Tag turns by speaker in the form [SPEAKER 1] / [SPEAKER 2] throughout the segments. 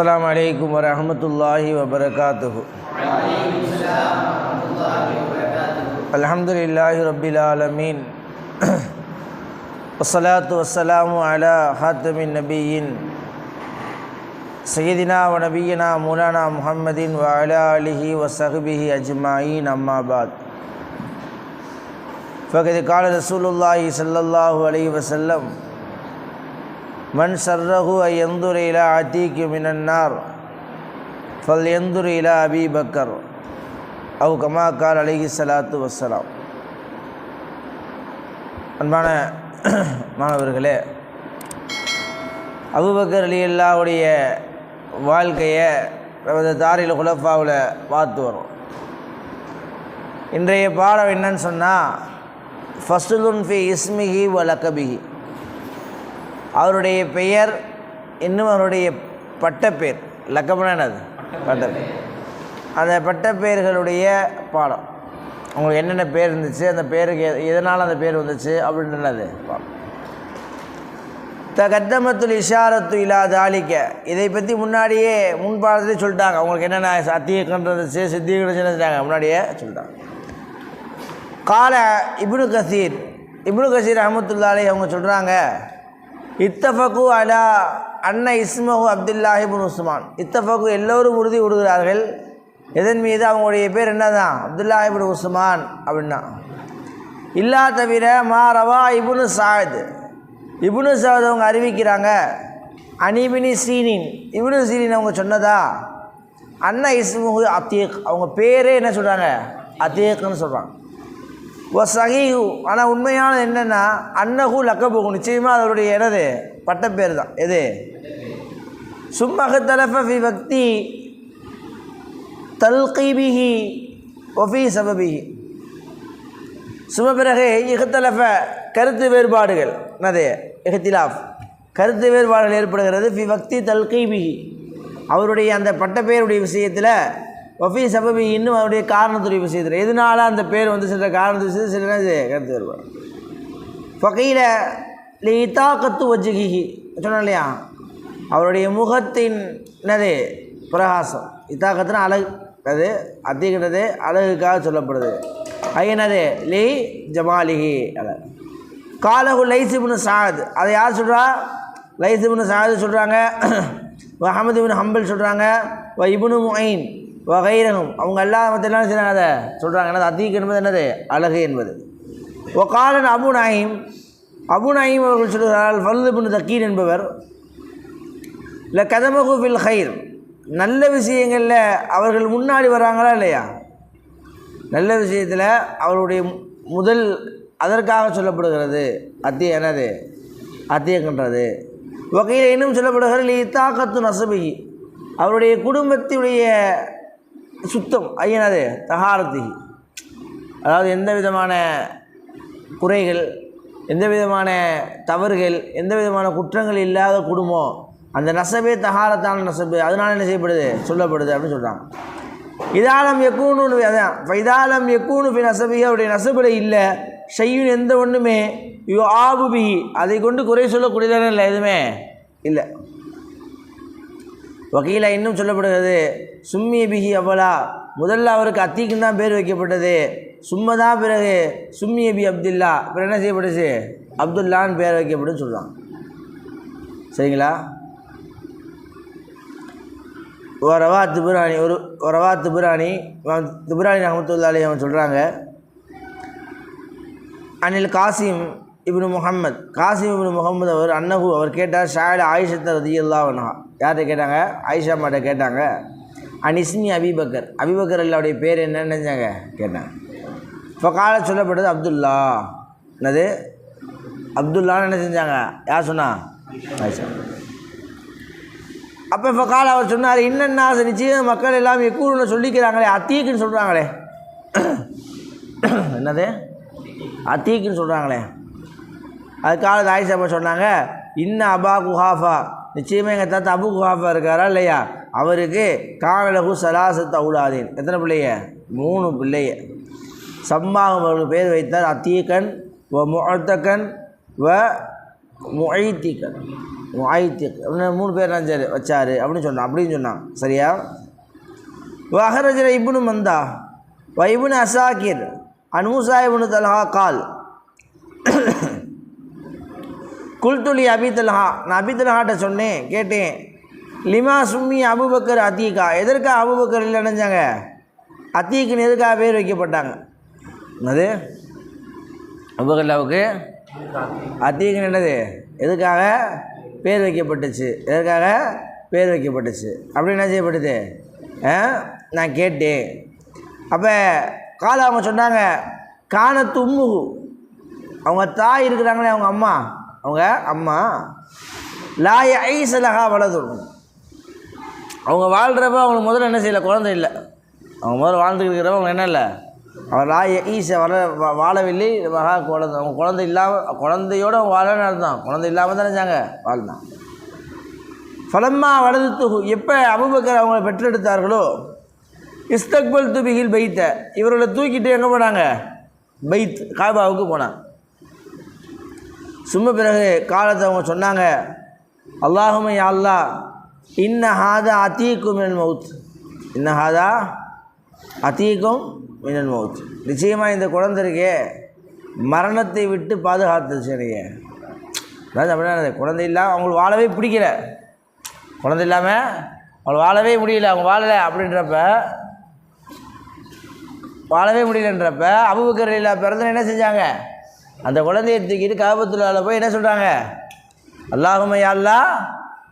[SPEAKER 1] அஸ்லாம் வலைக்கம் வரமத்துல்லாஹி வபரகாத்துஹு. அலமதுல்லாஹி ரபில் ஆலமீன். வசலாத்து வசலாம் அலா ஹாத்தமின் நபியின். சையதினா நபியனா மூலானா முஹம்மதின் வ அலிஹி வ அஜ்மாயின். அம்மாபாத் ஃபகது கால ரசூலுல்லாஹி சல்லல்லாஹூ அலி வசல்லம் மண் சர்ரஹு எந்துரையில அத்தீக்கு மினன்னார். ஃபல் எந்துரையில அபி பக்கர். அவு கமா கால் அலிஹி சலாத்து வசலாம் அன்பான மாணவர்களே அபுபக்கர் அலி அல்லாவுடைய வாழ்க்கையை நமது தாரில் குலஃபாவில் பார்த்து வரும் இன்றைய பாடம் என்னன்னு சொன்னால் ஃபஸ்லுன் ஃபி இஸ்மிஹி வலக்கபிஹி அவருடைய பெயர் இன்னும் அவருடைய பட்டப்பேர் லக்கம்னா என்னது? பட்டப்பேர் அந்த பட்டப்பேர்களுடைய பாடம். உங்களுக்கு என்னென்ன பேர் இருந்துச்சு அந்த பேருக்கு எதனால் அந்த பேர் வந்துச்சு அப்படின்றது பாடம் தகத்தமத்துல் இஷாரத்து இல்லாத ஆளிக்க இதை பற்றி முன்னாடியே முன்பாடத்திலே சொல்லிட்டாங்க. அவங்களுக்கு என்னென்ன சத்தியக்கன்று இருந்துச்சு சித்திகன்னு செஞ்சாங்க முன்னாடியே சொல்லிட்டாங்க. கால இப்னு கசீர். இப்னு கசீர் அஹமத்துல்லாலே அவங்க சொல்கிறாங்க இத்தஃபகு அலா அன்ன இஸ்மஹு அப்துல்லாஹிபின் உஸ்மான். இத்தஃபகு எல்லோரும் உறுதி விடுகிறார்கள் எதன் மீது? அவங்களுடைய பேர் என்னதான் அப்துல்லாஹிபின் உஸ்மான் அப்படின்னா. இல்லா தவிர மா ரவா இபுனு சாயத். இபுனு சாயத் அவங்க அறிவிக்கிறாங்க அனிபினி சீனின். இபுனு சீனின் அவங்க சொன்னதா? அன்ன இஸ்முஹு அத்தீக். அவங்க பேரே என்ன சொல்கிறாங்க அத்தீக்னு சொல்கிறாங்க ஓ ஆனால் உண்மையானது என்னென்னா அன்னகு லக்கபுகு நிச்சயமாக அதனுடைய எனது பட்டப்பேர் தான். எது? சும்மக தலஃபி பக்தி தல்கைபிஹி ஒஃபி சபபிஹி. சும பிறகு இஹ்தலஃப கருத்து வேறுபாடுகள். என்னது? இஹ்திலாஃப் கருத்து வேறுபாடுகள் ஏற்படுகிறது. ஃபி பக்தி தல்கீபிஹி. அவருடைய அந்த பட்டப்பேருடைய விஷயத்தில் ஒஃபி சபபி இன்னும் அவருடைய காரணத்துறைவு செய்தார் எதனால அந்த பேர் வந்து சில காரணத்து செய்து சில கருத்து வருவார் ஃபகீல லி கத்து வஜ்ஜிகி சொன்னோம் இல்லையா? அவருடைய முகத்தின் என்னது? பிரகாசம். இத்தாக்கத்தின் அழகு. அது அத்திக்கிறது அழகுக்காக சொல்லப்படுது. ஐயனது லீ ஜமாலிஹி அழகு காலகு லைசிபுனு சாத் அதை யார் சொல்கிறா லைசிபுனு சாது சொல்கிறாங்க அஹமது இபின் ஹம்பல் சொல்கிறாங்க இபுனு முயின் வகைரகம் அவங்க எல்லாம் மற்ற எல்லாம் செய்கிறாங்க அதை சொல்கிறாங்க என்னது? அத்தீக் என்பது என்னது? அழகு என்பது. ஒகாலன் அபு நாயிம் அபு நாயிம் அவர்கள் சொல்கிறார்கள் ஃபல்து பின் தக்கீர் என்பவர் இல்லை கதமகு ஃபில் ஹைர் நல்ல விஷயங்களில் அவர்கள் முன்னாடி வராங்களா இல்லையா? நல்ல விஷயத்தில் அவருடைய முதல் அதற்காக சொல்லப்படுகிறது. அத்திய என்னது? அத்தியக்கன்றது வகையில் இன்னும் சொல்லப்படுகிறது இத்தாக்கத்து நசபிகி அவருடைய குடும்பத்தினுடைய சுத்தம். ஐயனது தகாரத்தி அதாவது எந்த விதமான குறைகள் எந்த விதமான தவறுகள் எந்த விதமான குற்றங்கள் இல்லாத குடும்பம் அந்த நசபே தகாரத்தான நசபு அதனால் என்ன செய்யப்படுது? சொல்லப்படுது அப்படின்னு சொல்கிறாங்க இதாலம் எக்கூனு அதான். இதாலம் எக்கூனு பி நசபி அவருடைய நசபில் இல்லை. செய்யும் எந்த ஒன்றுமே யோ ஆபுபி அதை கொண்டு குறை சொல்லக்கூடியதான இல்லை எதுவுமே? இல்லை. வக்கீலா இன்னும் சொல்லப்படுகிறது சும்மி பிஹி அவ்வளா. முதல்ல அவருக்கு அத்திக்கும் தான் பேர் வைக்கப்பட்டது. சும்மா தான் பிறகு சும்மி பி அப்துல்லா. அப்புறம் என்ன செய்யப்பட்டுச்சு? அப்துல்லான்னு பேர் வைக்கப்படும் சொல்கிறான் சரிங்களா? ஒரவா திபுராணி ஒரு ஒரவா திபுராணி திபுராணி ரஹமத்துல்லாலே அவன் சொல்கிறாங்க அனில் காசிம் இப்னு முகம்மது காசிம் இப்னு முகமது அவர் அன்னகு அவர் கேட்டார் ஷாயல் ஆயிஷத்த ரதியல்லா வனஹா யார்கிட்ட கேட்டாங்க? ஆயிஷா மாட்ட கேட்டாங்க. அனிஸ்னி அபிபக்கர் அபிபக்கர் அல்லாவுடைய பேர் என்னன்னு நினைச்சாங்க? கேட்டாங்க. இப்போ கால சொல்லப்பட்டது அப்துல்லா. என்னது? அப்துல்லான்னு என்ன செஞ்சாங்க? யார் சொன்னா? ஆயிஷா. அப்போ இப்போ கால அவர் சொன்னார் இன்னென்ன நிச்சயம் மக்கள் எல்லாம் எக்கூருன்னு சொல்லிக்கிறாங்களே அத்தீக்குன்னு சொல்கிறாங்களே என்னது? அத்தீக்குன்னு சொல்கிறாங்களே அதுக்காக ஆயிஷா அப்பா சொன்னாங்க இன்ன அபா குஹாஃபா. நிச்சயமாக எங்கள் தாத்தா அபு குஹாஃபா இருக்காரா இல்லையா? அவருக்கு காணலகு சலாசத் அவுலாதீன். எத்தனை பிள்ளைய மூணு பிள்ளைய சம்மாவும் அவர்கள் பேர் வைத்தார் அத்தீக்கன் வ முஅத்தக்கன் வ முஐத்திக்கன் முஐத்திக். அப்படின்னு மூணு பேர் நஞ்சார் வச்சார். அப்படின்னு சொன்னான் அப்படின்னு சொன்னான். சரியா? வஹரஜர இப்னு மந்தா வ இப்னு அசாக்கிர் அன்மூசா இப்னு தல்ஹா கால். குல்துலி அபிதுல்ஹா நான் அபிதுல்ஹாட்ட சொன்னேன் கேட்டேன். லிமா சும்மி அபுபக்கர் அத்தீகா எதற்காக அபுபக்கர் இல்லை நினைஞ்சாங்க அத்தீக்குன்னு எதுக்காக பேர் வைக்கப்பட்டாங்க? அது அபுபக்கர்லாவுக்கு? அத்தீக்குன்னு என்னது? எதுக்காக பேர் வைக்கப்பட்டுச்சு. எதற்காக? பேர் வைக்கப்பட்டுச்சு. அப்படி என்ன செய்யப்பட்டது? ஆ? நான் கேட்டேன். அப்போ காலை அவங்க சொன்னாங்க காணத்து உம்முகு அவங்க தாய் இருக்கிறாங்களே அவங்க அம்மா. அவங்க அம்மா லாய ஐசலகா வலதும் அவங்க வாழ்கிறப்ப அவங்களுக்கு முதல்ல என்ன செய்யலை? குழந்தை இல்லை. அவங்க முதல்ல வாழ்ந்துக்கிட்டு இருக்கிறவங்க அவங்க என்ன இல்லை? அவன் லாய ஈச வள வா- வாழவில்லை. மகா குழந்தை அவங்க குழந்தை இல்லாமல் குழந்தையோடு அவங்க வாழன்னு அர்த்தம். குழந்தை இல்லாமல் தானே நினச்சாங்க வாழ்ந்தான். ஃபலம்மா வலது எப்போ அபுபக்கர் அவங்களை பெற்றெடுத்தார்களோ இஸ்தக்பல் துபிகில் பைத்த. இவர்களை தூக்கிட்டு எங்கே போனாங்க? பைத் காபாவுக்கு போனான். சும்மா பிறகு காலத்தை அவங்க சொன்னாங்க அல்லாஹுமே அல்லா இன்ன ஹாதா அத்தீக்கும் மினல் மவுத் இன்ன ஹாதா அத்தீக்கும் மினல் மவுத் நிச்சயமாக இந்த குழந்தை இருக்கே மரணத்தை விட்டு பாதுகாத்துச்சு எனக்கு அதாவது அப்படின்னா குழந்தை இல்லாமல் அவங்களுக்கு வாழவே பிடிக்கல. குழந்தை இல்லாமல் அவங்க வாழவே முடியல. அவங்க வாழலை அப்படின்றப்ப வாழவே முடியலன்றப்ப அபுபக்கர் இல்லா பிறந்த என்ன செஞ்சாங்க? அந்த குழந்தையை தூக்கிட்டு காபத்துள்ளால போய் என்ன சொல்கிறாங்க அல்லாஹுமையல்லா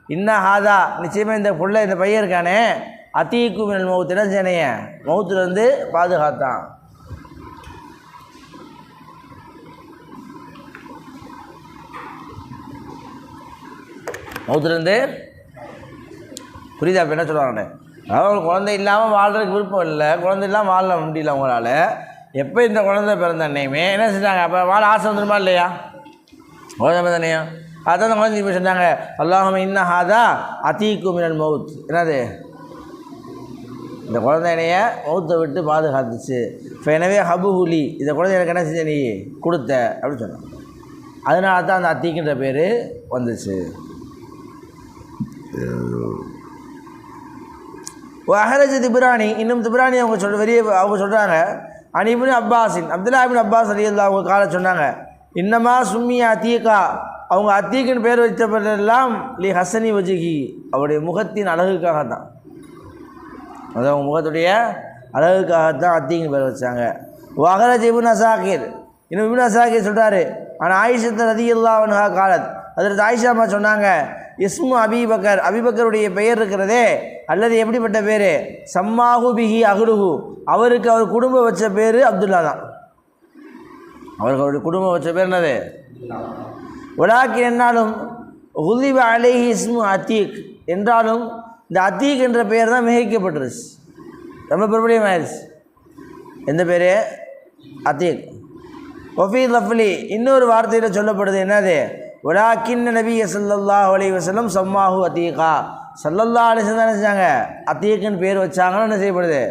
[SPEAKER 1] இன்ன ஹாதா நிச்சயமாக இந்த புள்ள இந்த பையன் இருக்கானே அத்தீக்கு மினல் மௌத்து என்ன மௌத்துலேருந்து பாதுகாத்தான். மௌத்துலேருந்து புரியுதா இப்போ என்ன சொல்லுவாங்க அதாவது குழந்தை இல்லாமல் வாழ்கிறதுக்கு விருப்பம் இல்லை குழந்தை இல்லாமல் வாழ முடியல அவங்களால எப்போ இந்த குழந்தை பிறந்த அன்னையுமே என்ன செஞ்சாங்க? அப்போ வாழ ஆசை வந்துருமா இல்லையா? குழந்தை பிறந்தனையா அதான் அந்த குழந்தை இப்போ சொன்னாங்க அல்லாஹம் இன்ன ஹாதா அத்தீக்குமிரன் மவுத். என்னது? இந்த குழந்தைனைய மௌத்தை விட்டு பாதுகாத்துச்சு. இப்போ எனவே ஹபுஹுலி இந்த குழந்தை எனக்கு என்ன செஞ்ச நீ? கொடுத்த அப்படின்னு சொன்னான். அதனால தான் அந்த அத்தீக்குன்ற பேர் வந்துச்சு. அஹரஜ் திபிராணி இன்னும் திபிராணி அவங்க சொல் வெளியே அவங்க சொல்கிறாங்க அனிபின் அப்பாஸின் அப்துல்லா அபின் அப்பாஸ் அலி அல்லா அவங்க கால சொன்னாங்க இன்னமா சும்மி அத்தீகா. அவங்க அத்தீக்குன்னு பேர் வைத்தப்பட்டெல்லாம் லி ஹசனி வஜிகி அவருடைய முகத்தின் அழகுக்காக தான் அது அவங்க முகத்துடைய அழகுக்காகத்தான் அத்தீக்கின் பேர் வச்சாங்க. வகரஜ் இபின் அசாக்கிர் இன்னும் இபின் அசாக்கிர் சொல்கிறாரு ஆனால் ஆயிஷத்து ரதி அல்லாவனுகா காலத். அதில் ஆயிஷா அம்மா சொன்னாங்க இஸ்மு அபிபக்கர். அபிபக்கருடைய பெயர் இருக்கிறதே. அல்லது எப்படிப்பட்ட பேர்? சம்மாஹு பிஹி அகுலுஹு அவருக்கு அவர் குடும்பம் வச்ச பேர் அப்துல்லா தான். அவருக்கு அவருடைய குடும்பம் வச்ச பேர் என்னது? உலாக்கி என்னாலும் உலிப அலைஹி இஸ்மு அத்தீக். என்றாலும் இந்த அத்தீக் என்ற பெயர் தான் மிகைக்கப்பட்டுருச்சு. ரொம்ப பிரபலியம் ஆயிடுச்சு எந்த பேர்? அத்தீக். ஒஃபி லஃப்லி இன்னொரு வார்த்தையில் சொல்லப்படுது என்னது? ஒலாக்கின் நபி சல்லல்லா அலி வசலம் சம்மாஹு அத்தீகா. சல்லல்லா அலிசன் தான் செஞ்சாங்க? அத்தீக்குன்னு பேர் வச்சாங்கன்னு என்ன செய்யப்படுது?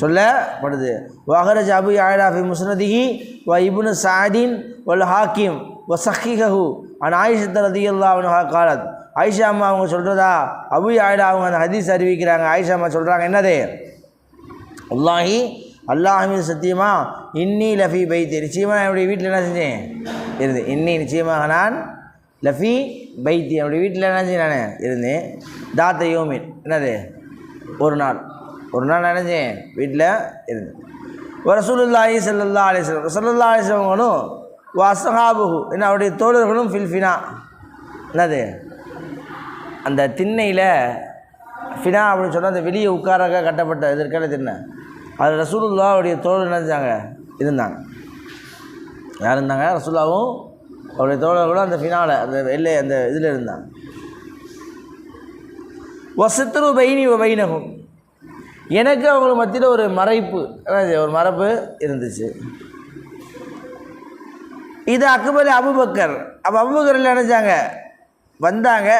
[SPEAKER 1] சொல்லப்படுது. வஹரஜ் அபு யாயிலா ஃபி முஸ்னதிஹி வ இப்னு சாதின் வல் ஹாக்கிம் வ சஹிஹு அன் ஆயிஷத் ரதியல்லாஹு அன்ஹா காலத். ஆயிஷா அம்மா அவங்க சொல்கிறதா அபு ஆயிடா அவங்க அந்த ஹதீஸ் அறிவிக்கிறாங்க. ஆயிஷா அம்மா சொல்கிறாங்க என்னது? அல்லாஹி அல்லாஹ் சத்தியமா? இன்னி லஃபி பைத்தி. நிச்சயமாக என்னுடைய வீட்டில் என்ன செஞ்சேன்? இருந்து இன்னி நிச்சயமாக நான் லஃபி பைத்தி. என்னுடைய வீட்டில் என்ன செஞ்சேன் நான்? இருந்தேன். தாத்த யோமின். என்னது? ஒரு நாள். ஒரு நாள் நினைஞ்சேன் வீட்டில் இருந்தேன். ரசூலுல்லாஹி ஸல்லல்லாஹு அலைஹி வஸல்லம் ரசூலுல்லாஹி அலைஹி வசஹாபுஹு என்ன அவருடைய தோழர்களும் ஃபில்ஃபினா என்னது? அந்த திண்ணையில் ஃபினா அப்படின்னு சொன்னால் அந்த வெளியே உட்காராக கட்டப்பட்ட இதற்கான திண்ணை அதில் ரசூலுல்லாவுடைய தோழர் நினைச்சாங்க இருந்தாங்க. யார் இருந்தாங்க? ரசூல்லாவும் அவருடைய தோழர்களும் அந்த ஃபினால அந்த வெள்ளை அந்த இதில் இருந்தாங்க. வசத்துரு பைனி பைனகும். எனக்கு அவங்களுக்கு மத்தியில் ஒரு மறைப்பு ஒரு மரபு இருந்துச்சு. இது அக்பர் அபுபக்கர். அப்போ அபுபக்கர் நினச்சாங்க வந்தாங்க.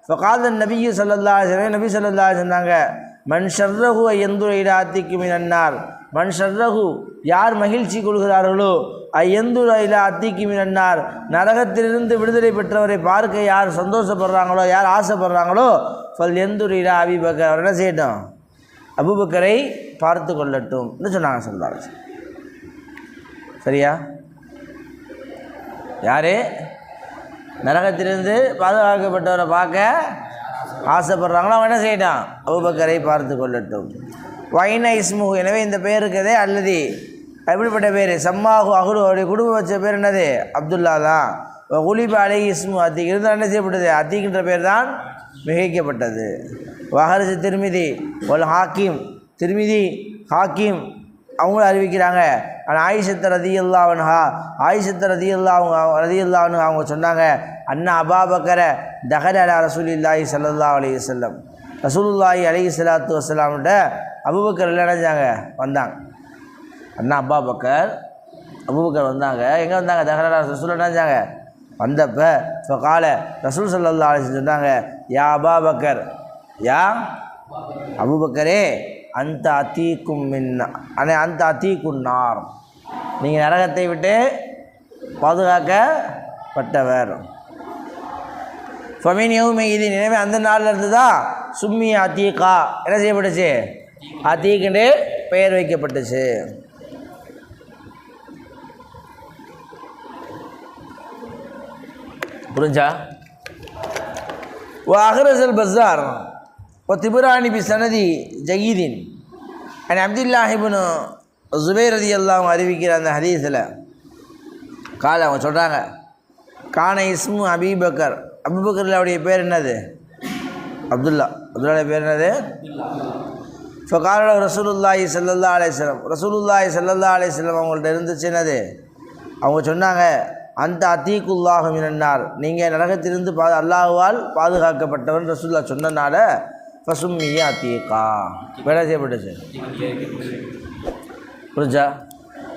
[SPEAKER 1] இப்போ காதல் நபியு சல்லல்லா நபி சல்லல்லா சொன்னாங்க மண் ஷர்ரஹு எந்துர இடாத்திக்கு மினன்னார். மண் ஷர்ரகு யார் மகிழ்ச்சி கொள்கிறார்களோ ஐயந்துர இலா அத்திக்கு மினன்னார். நரகத்திலிருந்து விடுதலை பெற்றவரை பார்க்க யார் சந்தோஷப்படுறாங்களோ யார் ஆசைப்படுறாங்களோ ஃபல் எந்துர் இலா அபிபக்கர். அவர் என்ன செய்யட்டும்? அபுபக்கரை பார்த்து கொள்ளட்டும் சொன்னாங்க சொல்றாங்க சரியா? யாரு? நரகத்திலிருந்து பாதுகாக்கப்பட்டவரை பார்க்க ஆசைப்படுறாங்களோ அவன் என்ன செய்யட்டான்? அபுபக்கரை பார்த்து கொள்ளட்டும். வைன இஸ்மு எனவே இந்த பேர் இருக்கதே அல்லது. எப்படிப்பட்ட பேர்? சம்மாஹு அகுரு அவருடைய குடும்பம் வச்ச பேர் என்னது? அப்துல்லா தான். குலிப அலை இஸ்மு அத்திக் இருந்தால் என்ன செய்யப்பட்டது? அத்திக்கின்ற பேர் தான் மிகைக்கப்பட்டது வஹரிசு திருமிதி ஒல் ஹாக்கிம் திருமிதி ஹாக்கிம் அவங்களும் அறிவிக்கிறாங்க. ஆனால் ஆயிஷத்த ரதி அல்லாவன்ஹா ஆயிஷத்த ரதி இல்லா அவங்க ரதி அல்லான்னு அவங்க சொன்னாங்க அண்ணா அபாபக்கரை தஹர் அலா ரசூலில்லாஹி சல்லா அலி வஸல்லம். ரசூலுல்லாஹி அலி சலாத்து வசலாம்கிட்ட அபுபக்கர் எல்லாம் வந்தாங்க. அண்ணா அப்பாபக்கர் அபூபக்கர் வந்தாங்க. எங்கே வந்தாங்க? தஹர் அலா ரசூல் நினைச்சாங்க. வந்தப்போ இப்போ கால ரசூல் சல்லா அலி சொன்னாங்க யா அபா பக்கர் யா அபுபக்கரே அந்த அத்தீக்கும் மின் அண்ணே அந்த அத்தீக்கும் நார். நீங்கள் நரகத்தை விட்டு பாதுகாக்கப்பட்டவர். ஃபமின் யவுமே இது எனவே அந்த நாளில் இருந்து தான் சும்மி அத்தீகா. என்ன செய்யப்பட்டுச்சு? அத்தீக்குண்டு பெயர் வைக்கப்பட்டுச்சு. புரிஞ்சா? ஓ அகரசல் அஹரசல் பஸார் திபுராணி பி சனதி ஜகீதின் அண்ட் அப்துல்லாஹிபுன் ஜுபேர் ரதி எல்லாம் அறிவிக்கிற அந்த ஹதீஸில். காலை அவங்க சொல்கிறாங்க கான இஸ்மு அபீபக்கர். அபுபக்கர்லாவுடைய பேர் என்னது? அப்துல்லா. அப்துல்லாவுடைய பேர் என்னது? இப்போ கால ரசூலுல்லாஹி சல்லல்லா அலையம் ரசூலுல்லாஹி சல்லல்லா அலையம் அவங்கள்ட்ட இருந்துச்சு என்னது? அவங்க சொன்னாங்க அந்த அத்தீக்குல்லாகும் என்னார் நீங்கள் நரகத்திலிருந்து பா அல்லாஹுவால் பாதுகாக்கப்பட்டவன் ரசூல்லா சொன்னனால பசுமிய அத்தீக்கா. வேலை செய்யப்பட்டுச்சு? புரிஞ்சா?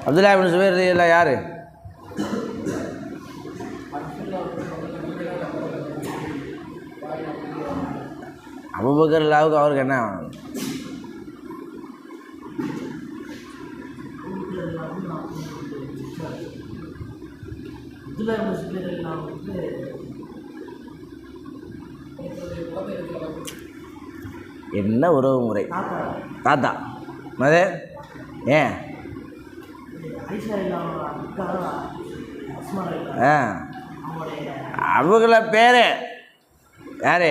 [SPEAKER 1] அப்துல்லா இப்னு சுபைர் யார்? அபுபக்கர் லாவுக்கு அவருக்கு என்ன? என்ன உறவு முறை? தாத்தா. மது ஏன்? ஆ. அவங்கள பேர். யார்?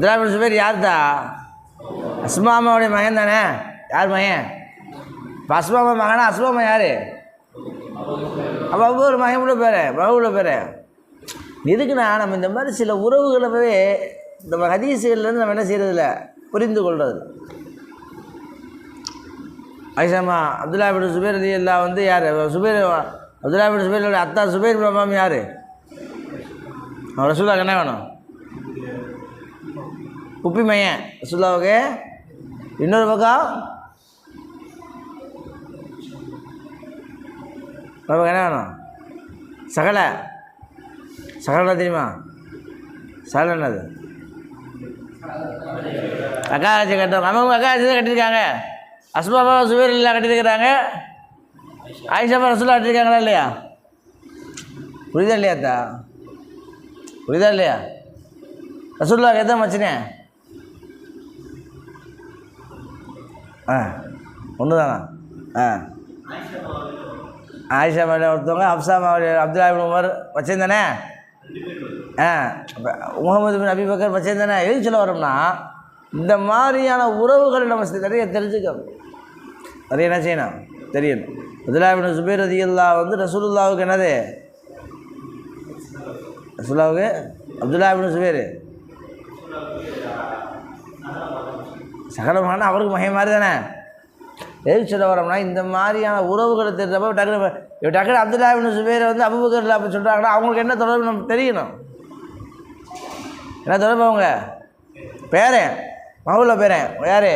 [SPEAKER 1] திராவிட சுபேர் யார் தான் அஸ்மாமாவுடைய மகன் தானே? யார் மகன்? இப்போ அஸ்மாமா மகனா? அஸ்மாமா யார்? அப்போ ஒவ்வொரு ஒரு மகன் கூட பேர் மகவுள்ள பேர். எதுக்குன்னா நம்ம இந்த மாதிரி சில உறவுகளவே நம்ம ஹதீசுகள்லேருந்து நம்ம என்ன செய்கிறதில்ல புரிந்து கொள்வது ஐசாமா அப்துல்லா பின் சுபேர் அலி அல்லா வந்து யார் சுபேர் அப்துல்லா பின் சுபேர் அத்தா சுபேர் பிரமாம் யார்? அவர் ரசூலாவுக்கு என்ன வேணும்? குப்பிமையன் மையன் இன்னொரு பக்கம் நமக்கு என்ன வேணும்? சகலை. சகலை தெரியுமா? சகல என்னது? அக்காச்சி கட்டுறோம் நம்ம அக்காச்சி தான் கட்டியிருக்காங்க. அஸ்மாபா சுபேர் இல்லா கட்டியிருக்கிறாங்க. ஆயிஷாபா ரசூலா கட்டியிருக்காங்களா இல்லையா? புரியுதா இல்லையாத்தா புரியுதா இல்லையா? ரசூல்லா எதாவது மச்சினேன் ஆ ஒன்று தானா ஆ. ஆயிஷா மேலே ஒருத்தவங்க அப்சா மாவளி அப்துல்லா இப்னு உமர் வச்சிருந்தானே? ஆ முகமது பின் அபிபக்கர் வச்சிருந்தானே? எது சொல்ல வரோம்னா இந்த மாதிரியான உறவுகளை நம்ம நிறைய தெரிஞ்சுக்கணும். நிறைய என்ன செய்யணும்? தெரியணும் அப்துல்லாபின் சுபேர் சுபைர் வந்து ரசூலுல்லாவுக்கு என்னது? ரசூலுல்லாவுக்கு அப்துல்லா இப்னு சுபைர் சகலமான அவருக்கு மகை மாதிரி தானே? எதுக்கு சொல்ல வரோம்னா இந்த மாதிரியான உறவுகளை தெரிஞ்சப்போ டக்குனு டக்குனு அப்துல்லா இப்னு சுபைரை வந்து அபுபக்கர் அப்படி சொல்கிறாங்கன்னா அவங்களுக்கு என்ன தொடர்பு நமக்கு தெரியணும்? என்ன தொடர்பு அவங்க? பேரன். மகள பேரன். யார்?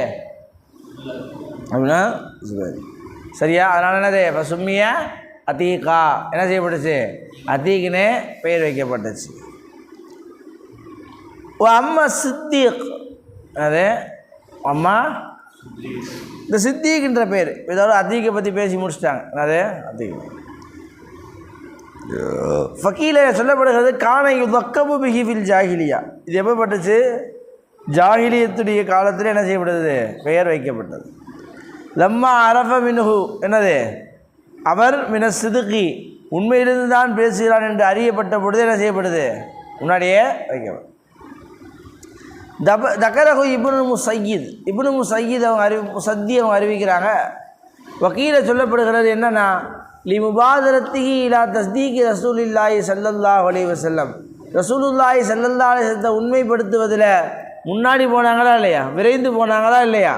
[SPEAKER 1] அப்படின்னா சுபைர். சரியா? அதனால் என்னது? இப்போ சும்மியா அத்தீகா. என்ன செய்யப்பட்டுச்சு? அத்தீக்குன்னு பெயர் வைக்கப்பட்டுச்சு. ஓ அம்மா சித்திக். அது அம்மா இந்த சித்திகின்ற பேர். இதோட அத்தீக்கை பற்றி பேசி முடிச்சிட்டாங்க. அதே அதிக. ஃபக்கீல சொல்லப்படுகிறது காணை தொக்கபு பிஹிஃபில் ஜாகிலியா. இது எப்போ பட்டுச்சு ஜாகிலியத்துடைய காலத்தில் என்ன செய்யப்பட்டது? பெயர் வைக்கப்பட்டது. லம்மா அரஃப மின்ஹு. என்னது? அவர் மின சிதுக்கி உண்மையிலிருந்து தான் பேசுகிறான் என்று அறியப்பட்ட பொழுது என்ன செய்யப்படுது? முன்னாடியே வைக்கப்படும் தப தக்கரகு இப்னு முசையீத். இப்னு முசையீத் அவங்க அறிவி சத்தி அவங்க அறிவிக்கிறாங்க. வக்கீல சொல்லப்படுகிறது என்னன்னா லி முபாதரத்திகி இலா தஸ்தீகி ரசூலில்லாஹி ஸல்லல்லாஹு அலைஹி வஸல்லம். ரசூலுல்லாஹி ஸல்லல்லாஹு அலைஹி உண்மைப்படுத்துவதில் முன்னாடி போனாங்களா இல்லையா? விரைந்து போனாங்களா இல்லையா?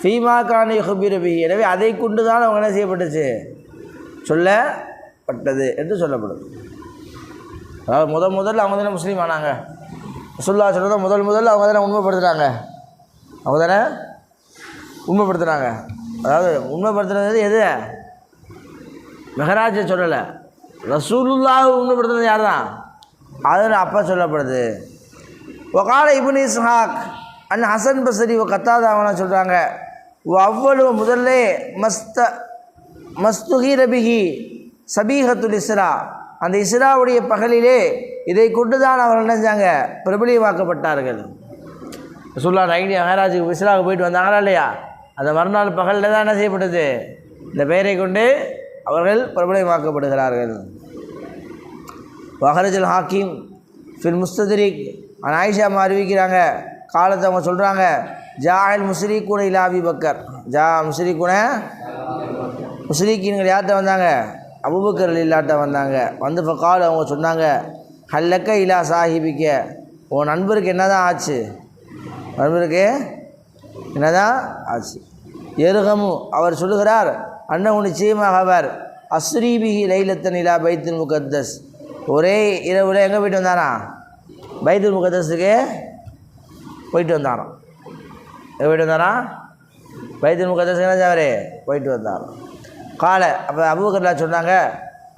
[SPEAKER 1] ஃபீமா கான ஹுபிரபி எனவே அதை கொண்டு தான் அவங்க என்ன செய்யப்பட்டுச்சு? சொல்லப்பட்டது என்று சொல்லப்படும். அதாவது முத முதல்ல அவங்க தானே முஸ்லீம் ஆனாங்க. ரசுல்லா சொல்கிறத முதல் முதல்ல அவங்க தானே உண்மைப்படுத்துகிறாங்க அவங்க தானே உண்மைப்படுத்துகிறாங்க அதாவது உண்மைப்படுத்துறது எது? மெஹராஜை சொல்லலை. ரசூலுல்லாஹ் உண்மைப்படுத்துறது யார் தான் அது அப்போ சொல்லப்படுது. ஒகால Ibn Ishaq and Hasan Basri O Qatada சொல்கிறாங்க அவ்வளவு முதல்ல மஸ்த மஸ்துகி ரபிஹி சபீஹத்துல் இஸ்ரா. அந்த இஸ்ராவுடைய பகலிலே இதை கொண்டு தான் அவர்கள் நினைஞ்சாங்க பிரபலியமாக்கப்பட்டார்கள். சுல்லா நைடி மகராஜுக்கு விசிலாக போயிட்டு வந்தாங்களா இல்லையா? அந்த மறுநாள் பகலில் தான் என்ன செய்யப்பட்டது? இந்த பெயரை கொண்டு அவர்கள் பிரபலமாக்கப்படுகிறார்கள் வஹரஜுல் ஹாக்கிம் ஃபில் முஸ்ததிரிக் ஆனால் ஆயிஷா அம்மா அறிவிக்கிறாங்க. காலத்தை அவங்க சொல்கிறாங்க ஜாஹில் முஸ்ரீகுன இலாபி பக்கர். ஜா முஸ்ரீகுன முஸ்ரீக்கீன்கள் யார்கிட்ட வந்தாங்க? அபுபக்கர் இல்லாட்ட வந்தாங்க. வந்து இப்போ கால் அவங்க சொன்னாங்க ஹல்லக்க இலா சாஹிபிக்க. உன் நண்பருக்கு என்ன தான் ஆச்சு? நண்பருக்கு என்னதான் ஆச்சு? எருகமு அவர் சொல்லுகிறார் அண்ணன் நிச்சயமாக அவர் அஸ்ரீபிஹி லைலத்தன் இலா பைத்துல் முகத்தஸ். ஒரே இரவில் எங்கே போயிட்டு வந்தானா? பைத்துல் முகத்தஸுக்கு போயிட்டு வந்தாராம். எங்கே போயிட்டு வந்தாரா? பைத்துல் முகத்தஸ் என்ன அவரே போயிட்டு வந்தாராம். காலை அப்போ அபுகர்லா சொன்னாங்க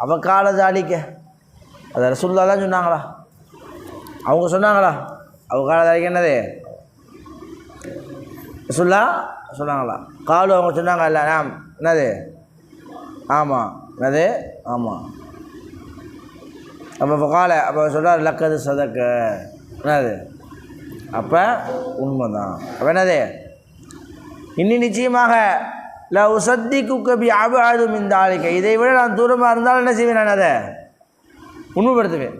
[SPEAKER 1] அவள் காலை தாளிக்க அதை ரசுல்லா தான் சொன்னாங்களா? அவங்க சொன்னாங்களா? அவங்க காலை தாளிக்க என்னது? ரசுல்லா சொன்னாங்களா? காலு அவங்க சொன்னாங்க இல்லை ஆம் என்னது? ஆமாம் என்னது? ஆமாம் அப்போ இப்போ காலை அப்போ சொல்கிறார் லக்கது சதக்கு. என்னது? அப்போ உண்மைதான். அப்போ என்னது? இன்னி நிச்சயமாக ல உசத்தி குக்கபி அபாதும் இந்த ஆளிக்கை இதை விட நான் தூரமாக இருந்தாலும் என்ன செய்வேன் நான் அதை? உண்மைப்படுத்துவேன்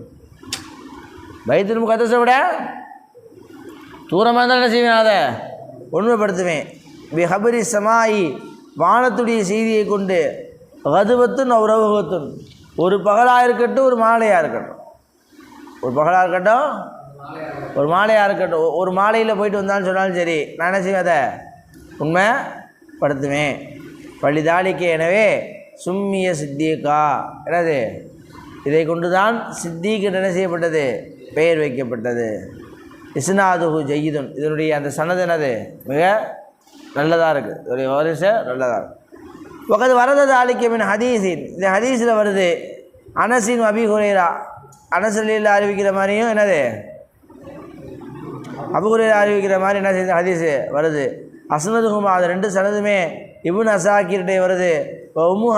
[SPEAKER 1] பைத்துல் முகத்தஸை விட தூரமாக இருந்தாலும் என்ன செய்வேன் அதை? உண்மைப்படுத்துவேன் பி ஹபரி சமாயி வானத்துடைய செய்தியை கொண்டு கதுவத்துன் உறவுகத்துன் ஒரு பகலாக இருக்கட்டும் ஒரு மாலையாக இருக்கட்டும். ஒரு பகலாக இருக்கட்டும் ஒரு மாலையாக இருக்கட்டும். ஒரு மாலையில் போயிட்டு வந்தாலும் சொன்னாலும் சரி நான் என்ன செய்வேன் அதை? உண்மை படுத்துவேன் பள்ளி பள்ளிதாளிக்கு எனவே சும்மிய சித்தியக்கா. என்னது? இதை கொண்டு தான் சித்திக்கு என்ன செய்யப்பட்டது? பெயர் வைக்கப்பட்டது. இஸ்னாதுகு ஜெயிதுன். இதனுடைய அந்த சனது என்னது? மிக நல்லதாக இருக்குது இதனுடைய வரிசை நல்லதாக இருக்குது பக்கத்து வரதது அளிக்கமின் ஹதீஸின். இந்த ஹதீஸில் வருது அனசின் அபி ஹுரேரா. அனசலில் அறிவிக்கிற மாதிரியும் என்னது? அபுகுரேரா அறிவிக்கிற மாதிரி என்ன செய்யுது ஹதீஸு வருது. அசனதுகுமா அது ரெண்டு சனதுமே இபுன் அசாக்கிர்டே வருது. இப்போ உம்மு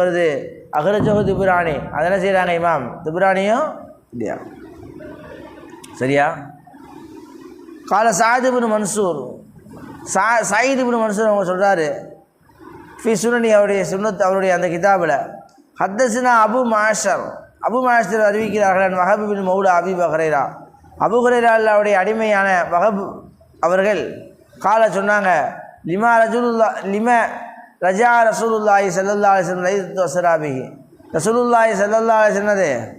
[SPEAKER 1] வருது. அகரஜோகு திபுராணி அதை என்ன செய்கிறாங்க இமாம்? திபுராணியும் இல்லையா? சரியா? கால சாயிதுபின் மன்சூர். சா சாயிதுபின் மன்சூர் அவங்க சொல்கிறாரு ஃபி சுனனி அவருடைய சுன்னத் அவருடைய அந்த கிதாபில் ஹத்தசினா அபு மாஷர். அபு மாஷர் அறிவிக்கிறார்கள் வஹப் பின் மௌலா அபி பஹ்ரைரா அபு ஹுரைரா அவருடைய அடிமையான வஹப் அவர்கள் கால சொன்னாங்க லிமா ரஜுலுல்லா லிம ரஜா ரசூலுல்லாஹி சல்லா அலைஹி லைத்து வசராபிஹி ரசூலுல்லாஹி சல்லா அலைஹி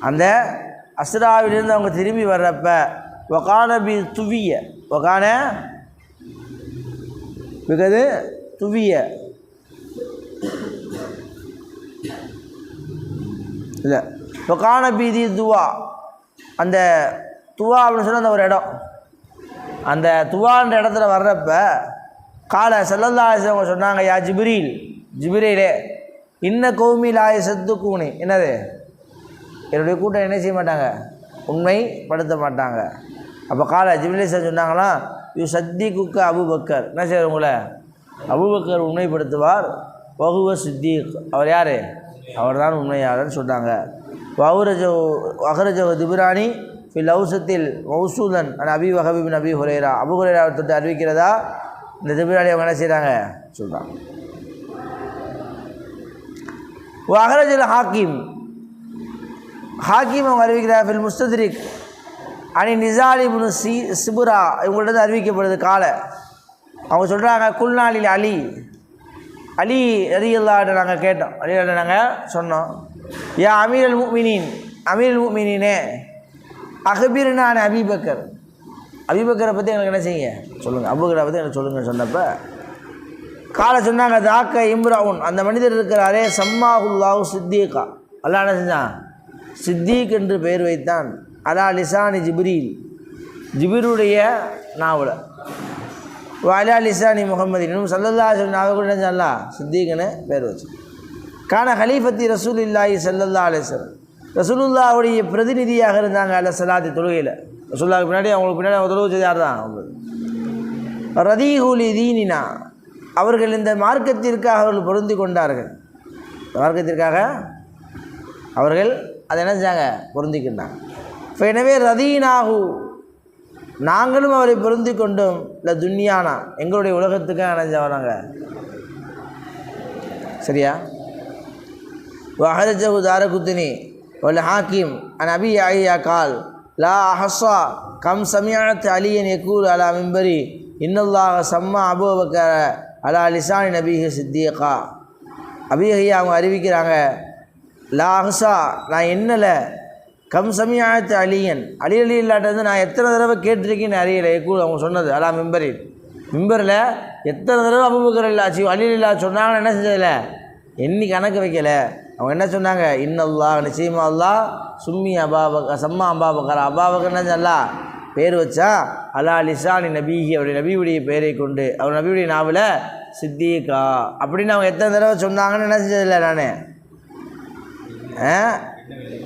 [SPEAKER 1] அந்த அஸ்ராவிலிருந்து அவங்க திரும்பி வர்றப்ப ஒகான பி துவிய. ஒகான மிகது துவிய. இல்லை. ஒகான பீதி துவா. அந்த துவா அப்படின்னு சொன்ன அந்த ஒரு இடம். அந்த துவான்ற இடத்துல வர்றப்ப கால செல்லல்லாசி அவங்க சொன்னாங்க யா ஜிப்ரீல் ஜிப்ரீலே இன்ன கோமியில் ஆய சத்து கூணி என்னது? என்னுடைய கூட்டம் என்ன செய்ய மாட்டாங்க? உண்மைப்படுத்த மாட்டாங்க. அப்போ கால ஜிபிலேசன் சொன்னாங்களாம் யூ சத்தி குக்க அபுபக்கர். என்ன செய்வார் உங்களை? அபுபக்கர் உண்மைப்படுத்துவார். வகுவ சித்திக். அவர் யார்? அவர் தான் உண்மையாளர்னு சொன்னாங்க. வகுரஜோ வஹரஜோ திபுராணி ஃபில் லவுசத்தில் மௌசூதன் அன் அபி வஹபிபின் அபி ஹுரேரா அபு ஹுரேரா தொட்டு அறிவிக்கிறதா? இந்த திபுராணி அவங்க என்ன செய்கிறாங்க சொல்கிறாங்க வஹரஜல் ஹாக்கிம் ஹாக்கிம் அவங்க அறிவிக்கிறார் ஃபில் முஸ்தத்ரிக் அனி நிசாலி இப்னு சி சிபுரா இவங்கள்ட்ட இருந்து அறிவிக்கப்படுது காலை. அவங்க சொல்கிறாங்க குல்நாளில் அலி. அலி ரதியுல்லாட்ட நாங்கள் கேட்டோம். அலியாட்ட நாங்கள் சொன்னோம். ஏன் அமீர் முக்மினின். அமீர் முக்மினினே. அகபீர் அபிபக்கர் அபிபக்கரை பற்றி எங்களுக்கு என்ன செய்யுங்க? சொல்லுங்கள் அபுபக்கரை பற்றி எனக்கு சொல்லுங்கன்னு சொன்னப்போ காலை சொன்னாங்க தாக்க இம்ராவுன். அந்த மனிதர் இருக்கிறாரே சம்மாஹுல்லாஹு சித்தீகா. அல்லாஹ் என்ன செஞ்சான்? சித்தீக் என்று பெயர் வைத்தான். அலா லிசானி ஜிப்ரீல். ஜிபிருடைய நாவலை. வாலா லிசானி முகமது இன்னும் சல்லல்லா நாவ கூட என்ன செஞ்சா சித்தீக்னு பேர் வச்சு கான ஹலீஃபத்தி ரசூல் இல்லாஹி சல்லல்லா அலிஸ்வரம் ரசூலுல்லாவுடைய பிரதிநிதியாக இருந்தாங்க அல்ல சலாத்தி தொழுகையில். ரசூல்லாவுக்கு பின்னாடி அவங்களுக்கு பின்னாடி அவங்க தொழுவு யார் தான் அவங்க ரதீஹூலி தீனினா அவர்கள் இந்த மார்க்கத்திற்காக அவர்கள் பொருந்தி கொண்டார்கள். மார்க்கத்திற்காக அவர்கள் அதை என்ன செஞ்சாங்க? பொருந்திக்கின்றாங்க. இப்போ எனவே ரதீனாகு நாங்களும் அவரை பொருந்தி கொண்டோம். இல்லை துன்யானா எங்களுடைய உலகத்துக்காக நினைஞ்சவனாங்க சரியா? வஹரஜகு தாரகுத்தினி ஒல் ஹாக்கிம் அன் அபி அய்யா கால் லா அஹஸ்ஸா கம் சமியானத்து அலியன் எக்கூல் அலா மிம்பரி இன்னல்லாக சம்மா அபூபக்கர அலா லிசானி நபீஹ சித்தியக்கா அபிஹையா அவங்க அறிவிக்கிறாங்க லா அஹ்ஸா நான் என்னலை கம் சமியானத்து அலியன் அலி அலி இல்லாட்டது நான் எத்தனை தடவை கேட்டிருக்கேன்னு அறியலை. எக்கூர் அவங்க சொன்னது அலா மிம்பரில் மிம்பரில் எத்தனை தடவை அபூபக்கர் இல்லா அலி இல்லா சொன்னாங்கன்னு என்ன செஞ்சதில்லை எண்ணி கணக்கு வைக்கலை. அவங்க என்ன சொன்னாங்க? இன்னல்லா நிச்சயமா அல்லா சும்மி அபாபக சம்மா அபாபக்கர். அபாபக்கர் என்ன சொல்லா பேர் வச்சா அலா லிசானி நபீஹி. அவருடைய நபியுடைய பெயரை கொண்டு அவர் நபியுடைய நாவில் சித்திகா. அப்படின்னு அவங்க எத்தனை தடவை சொன்னாங்கன்னு என்ன செஞ்சதில்லை நான்?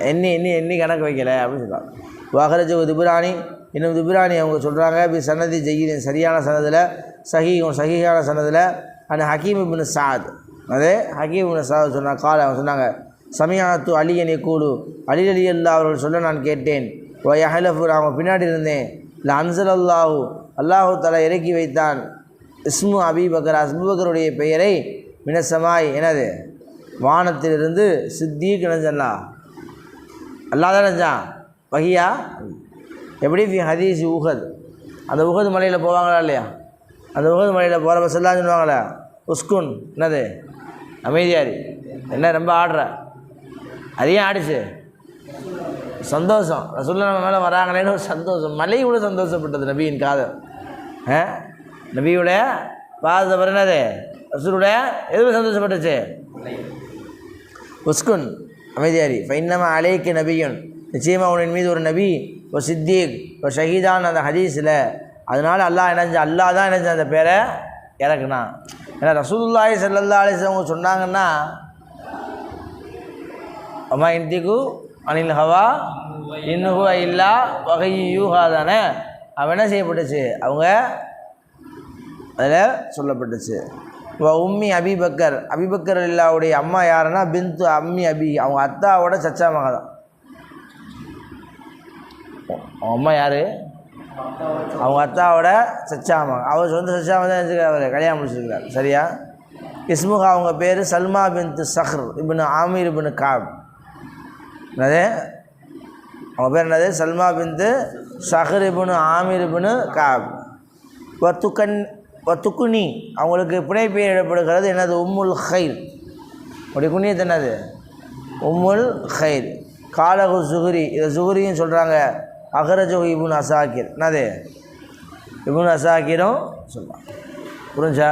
[SPEAKER 1] எண்ணி எண்ணி எண்ணி கணக்கு வைக்கல அப்படின்னு சொல்கிறாங்க வஹரஜு துபுராணி இன்னும் துபுராணி அவங்க சொல்கிறாங்க பி சன்னதி ஜெயிதின் சரியான சனதில் சஹீகும் சஹீஹான சனதில் அண்ட் ஹக்கீம் இப்னு சாத். அது ஹகீம் இப்னு சொன்னாங்க கால அவங்க சொன்னாங்க சமியாத்து அலியனி கூடு அலி அலி அல்லா அவர்கள் சொல்ல நான் கேட்டேன் ஓ யஹலஃபு அவங்க பின்னாடி இருந்தேன். இல்லை அன்சல் அல்லாஹூ அல்லாஹூ தலா இறக்கி வைத்தான். இஸ்மு அபிபக்கர் அஸ்முபக்கருடைய பெயரை மினசமாய் எனது வானத்திலிருந்து சித்தீக் நினைஞ்சல்லா அல்லா தான் நினைச்சான் வகியா? எப்படி? ஃபி ஹதீஸ் உஹத் அந்த உஹது மலையில் போவாங்களா இல்லையா? அந்த உகது மலையில் போகிறப்ப செல்லாதுன்னு சொல்லுவாங்களே? உஸ்குன் என்னது? அமைதியாரி. என்ன ரொம்ப ஆடுற? அதையும் ஆடிச்சு? சந்தோஷம். ரசூல்லா நம்ம மேலே வராங்களேன்னு ஒரு சந்தோஷம். மலை கூட சந்தோஷப்பட்டது நபியின் காதல். ஆ? நபியோட பாதத்தை பிறனது ரசூலுடைய எதுவும் சந்தோஷப்பட்டுச்சு? உஸ்குன். அமைதியாரி. ஃபைன்னமா அலேக்கு நபியுன். நிச்சயமாக உனின் மீது ஒரு நபி ஒரு சித்திக் ஒரு ஷஹீதான் அந்த ஹதீஸில். அதனால் அல்லாஹ் இணைஞ்ச அல்லாஹ் தான் இணைஞ்ச அந்த பேரை இறக்குனான். ஏன்னா ரசூதுல்லாய் செல்லல்லா அலிசவங்க அவங்க சொன்னாங்கன்னா அம்மா இன்திகு அனில் ஹவா இன்னுஹு இல்லா வகை யூஹா தானே அவன் என்ன செய்யப்பட்டுச்சு? அவங்க அதில் சொல்லப்பட்டுச்சு இப்போ உம்மி அபிபக்கர் அபிபக்கர் இல்லாவுடைய அம்மா யாருன்னா பிந்து அம்மி அபி. அவங்க அத்தாவோட சச்சா மகா தான் அவங்க அம்மா யார்? அவங்க அத்தாவோட சச்சாமா அவர் சொந்த சச்சா தான் வச்சுருக்காரு அவர் கல்யாணம் முடிச்சிருக்கிறார். சரியா? இஸ்முகா அவங்க பேர் Salma bin Sakhr ibn Amir ibn Kaab. என்னது? அவங்க பேர் என்னது? Salma bint Sakhr ibn Amir ibn Kaab. வத்துக்கன் வத்துக்குனி அவங்களுக்கு புனை பெயர் இடப்படுகிறது என்னது? உம்முல் ஹைர் அப்படி குனியத்து என்னது? உம்முல் ஹைர் காலகு சுகுரி. இதை சுகுரியும் சொல்கிறாங்க அகரஜோ இபுன் அசாக்கிர் என்னது? இபுன் அசாக்கிரும் சொல்கிறாங்க புரிஞ்சா?